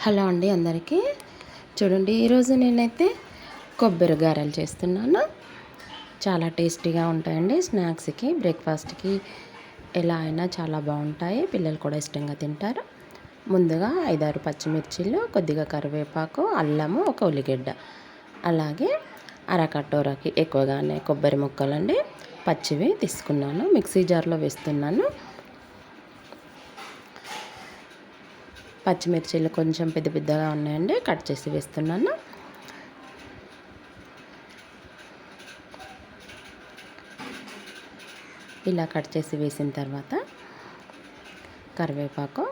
Hello అండి అందరికీ. చూడండి ఈరోజు నేనైతే కొబ్బరి గారెలు చేస్తున్నాను. చాలా టేస్టీగా ఉంటాయండి. స్నాక్స్కి బ్రేక్ఫాస్ట్కి ఎలా అయినా చాలా బాగుంటాయి. పిల్లలు కూడా ఇష్టంగా తింటారు. ముందుగా ఐదారు పచ్చిమిర్చిలు కొద్దిగా కరివేపాకు అల్లము ఒక ఉల్లిగడ్డ. అలాగే అరకటోరకి ఎక్కువగానే కొబ్బరి ముక్కలండి. పచ్చివి తీసుకున్నాను మిక్సీ జార్లో వేస్తున్నాను. పచ్చిమిర్చిలు కొంచెం పెద్ద పెద్దగా ఉన్నాయండి కట్ చేసి వేస్తున్నాను. ఇలా కట్ చేసి వేసిన తర్వాత కరివేపాకు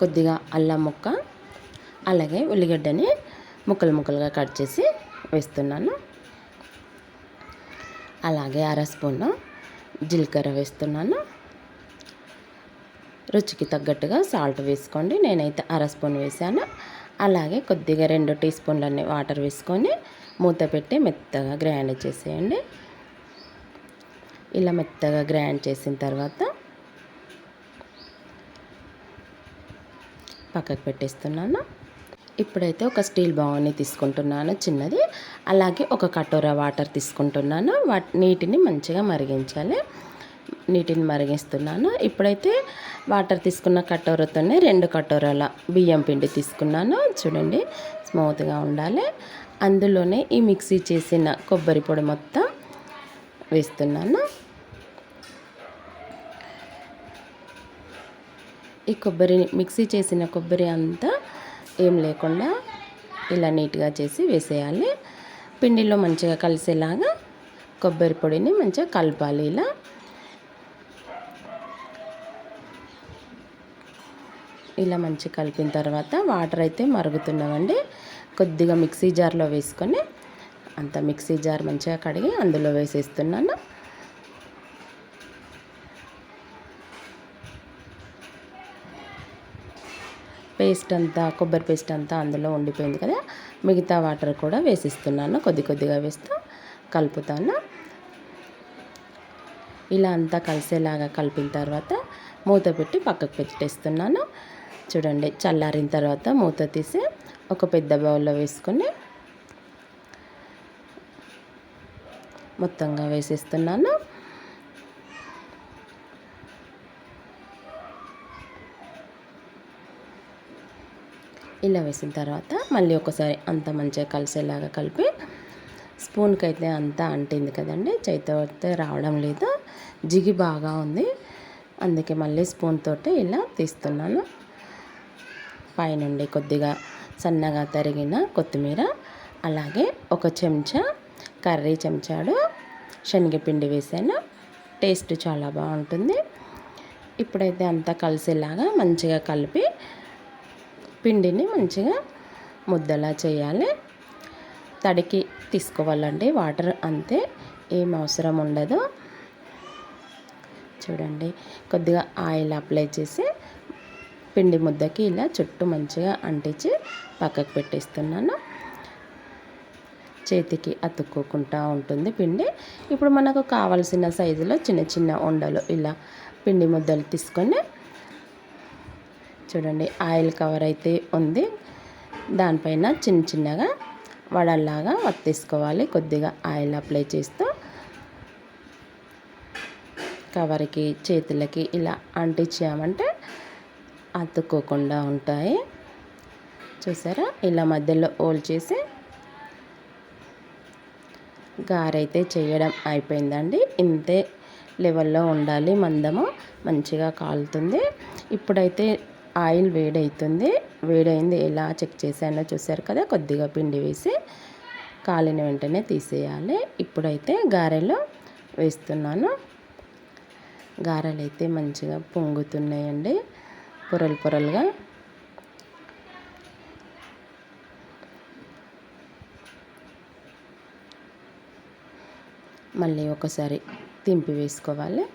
కొద్దిగా అల్లం ముక్క అలాగే ఉల్లిగడ్డని ముక్కలు ముక్కలుగా కట్ చేసి వేస్తున్నాను. అలాగే అర స్పూను జీలకర్ర వేస్తున్నాను. రుచికి తగ్గట్టుగా సాల్ట్ వేసుకోండి. నేనైతే అర స్పూన్ వేసాను అలాగే కొద్దిగా రెండు టీ స్పూన్లన్నీ వాటర్ వేసుకొని మూత పెట్టి మెత్తగా గ్రైండ్ చేసేయండి. ఇలా మెత్తగా గ్రైండ్ చేసిన తర్వాత పక్కకు పెట్టేస్తున్నాను. ఇప్పుడైతే ఒక స్టీల్ బౌల్ని తీసుకుంటున్నాను చిన్నది. అలాగే ఒక కటోరా వాటర్ తీసుకుంటున్నాను. వాటి నీటిని మంచిగా మరిగించాలి. నీటిని మరిగిస్తున్నాను. ఇప్పుడైతే వాటర్ తీసుకున్న కటోరతోనే రెండు కటోరాల బియ్యం పిండి తీసుకున్నాను. చూడండి స్మూత్గా ఉండాలి. అందులోనే ఈ మిక్సీ చేసిన కొబ్బరి పొడి మొత్తం వేస్తున్నాను. ఈ కొబ్బరి మిక్సీ చేసిన కొబ్బరి అంతా ఏం లేకుండా ఇలా నీట్గా చేసి వేసేయాలి. పిండిలో మంచిగా కలిసేలాగా కొబ్బరి పొడిని మంచిగా కలపాలి ఇలా. ఇలా మంచి కలిపిన తర్వాత వాటర్ అయితే మరుగుతున్నామండి. కొద్దిగా మిక్సీ జార్లో వేసుకొని అంత మిక్సీ జార్ మంచిగా కడిగి అందులో వేసేస్తున్నాను. పేస్ట్ అంతా కొబ్బరి పేస్ట్ అంతా అందులో ఉండిపోయింది కదా. మిగతా వాటర్ కూడా వేసిస్తున్నాను. కొద్ది కొద్దిగా వేస్తూ కలుపుతాను. ఇలా అంతా కలిసేలాగా కలిపిన తర్వాత మూత పెట్టి పక్కకు పెట్టేస్తున్నాను. చూడండి చల్లారిన తర్వాత మూత తీసి ఒక పెద్ద బౌల్లో వేసుకొని మొత్తంగా వేసేస్తున్నాను. ఇలా వేసిన తర్వాత మళ్ళీ ఒకసారి అంత మంచిగా కలిసేలాగా కలిపి స్పూన్కి అయితే అంతా అంటింది కదండి చేతితో అయితే రావడం లేదు. జిగి బాగా ఉంది అందుకే మళ్ళీ స్పూన్ తోటి ఇలా తీస్తున్నాను. పైనుండి కొద్దిగా సన్నగా తరిగిన కొత్తిమీర అలాగే ఒక చెంచా కర్రీ చెంచాడు శనగపిండి వేసాను. టేస్ట్ చాలా బాగుంటుంది. ఇప్పుడైతే అంతా కలిసేలాగా మంచిగా కలిపి పిండిని మంచిగా ముద్దలా చేయాలి. తడికి తీసుకోవాలండి వాటర్ అంతే ఏం అవసరం ఉండదు. చూడండి కొద్దిగా ఆయిల్ అప్లై చేసి పిండి ముద్దకి ఇలా చుట్టూ మంచిగా అంటించి పక్కకు పెట్టేస్తున్నాను. చేతికి అతుక్కోకుండా ఉంటుంది పిండి. ఇప్పుడు మనకు కావలసిన సైజులో చిన్న చిన్న ఉండలు ఇలా పిండి ముద్దలు తీసుకొని చూడండి ఆయిల్ కవర్ అయితే ఉంది. దానిపైన చిన్న చిన్నగా వడల్లాగా వత్తేసుకోవాలి. కొద్దిగా ఆయిల్ అప్లై చేస్తూ కవర్కి చేతులకి ఇలా అంటించామంటే అతుక్కోకుండా ఉంటాయి. చూసారా? ఇలా మధ్యలో హోల్ చేసి గారైతే చేయడం అయిపోయిందండి. ఇంతే లెవెల్లో ఉండాలి మందము. మంచిగా కాలుతుంది. ఇప్పుడైతే ఆయిల్ వేడవుతుంది వేడైంది ఎలా చెక్ చేశానో చూసారు కదా? కొద్దిగా పిండి వేసి కాలిన వెంటనే తీసేయాలి. ఇప్పుడైతే గారెలు వేస్తున్నాను. గారెలు అయితే మంచిగా పొంగుతున్నాయండి. పొరలు పొరలుగా. మళ్ళీ ఒకసారి తింపి వేసుకోవాలి.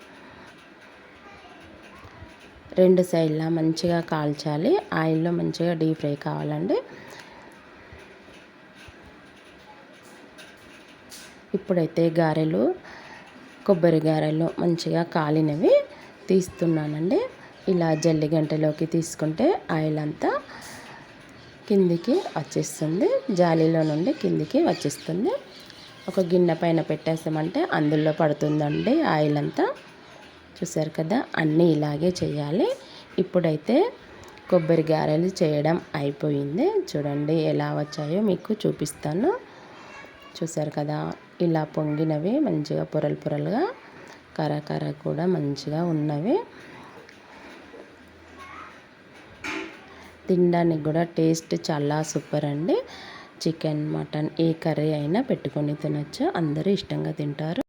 రెండు సైడ్లా మంచిగా కాల్చాలి. ఆయిల్లో మంచిగా డీప్ ఫ్రై కావాలండి. ఇప్పుడైతే గారెలు కొబ్బరి గారెలు మంచిగా కాలినవి తీస్తున్నానండి. ఇలా జల్లి గంటలోకి తీసుకుంటే ఆయిల్ అంతా కిందికి వచ్చేస్తుంది. జాలీలో నుండి కిందికి వచ్చేస్తుంది. ఒక గిన్నె పైన పెట్టేసామంటే అందులో పడుతుందండి ఆయిల్ అంతా. చూసారు కదా అన్నీ ఇలాగే చేయాలి. ఇప్పుడైతే కొబ్బరి గారెలు చేయడం అయిపోయింది. చూడండి ఎలా వచ్చాయో మీకు చూపిస్తాను. చూసారు కదా ఇలా పొంగినవి మంచిగా పొరలు పొరలుగా కర కర కూడా మంచిగా ఉన్నవి. తినడానికి కూడా టేస్ట్ చాలా సూపర్ అండి. చికెన్ మటన్ ఏ కర్రీ అయినా పెట్టుకొని తినొచ్చు. అందరూ ఇష్టంగా తింటారు.